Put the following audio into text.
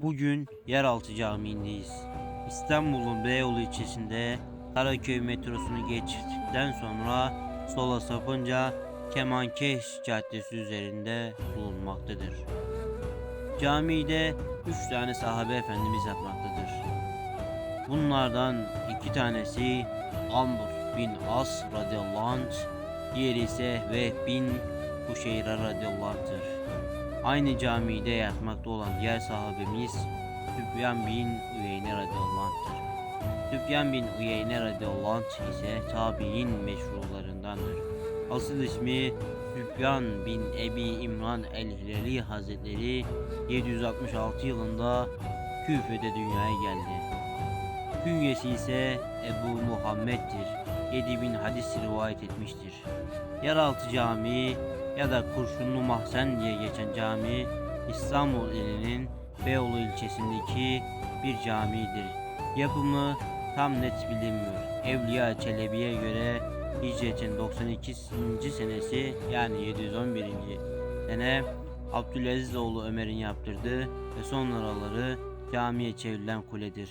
Bugün Yeraltı Camii'ndeyiz. İstanbul'un Beyoğlu ilçesinde Karaköy metrosunu geçtikten sonra sola sapınca Kemankeş Caddesi üzerinde bulunmaktadır. Camide üç tane sahabe efendimiz yatmaktadır. Bunlardan iki tanesi Amr bin As radıyallahu anh, diğeri ise Vehb bin Kuşeyra radıyallahu anh'tır. Aynı camide yatmakta olan diğer sahabemiz Süfyan bin Uyeyne radıyallahu anh'tır. Süfyan bin Uyeyne radıyallahu anh ise tabi'in meşrularındandır. Asıl ismi Süfyan bin Ebi İmran el-Hilali Hazretleri 766 yılında Küfe'de dünyaya geldi. Künyesi ise Ebu Muhammed'dir. 7000 hadis rivayet etmiştir. Yeraltı Camii ya da Kurşunlu Mahzen diye geçen cami İstanbul ilinin Beyoğlu ilçesindeki bir camidir. Yapımı tam net bilinmiyor. Evliya Çelebi'ye göre Hicretin 92. senesi yani 711. sene Abdülaziz oğlu Ömer'in yaptırdığı ve sonraları camiye çevrilen kuledir.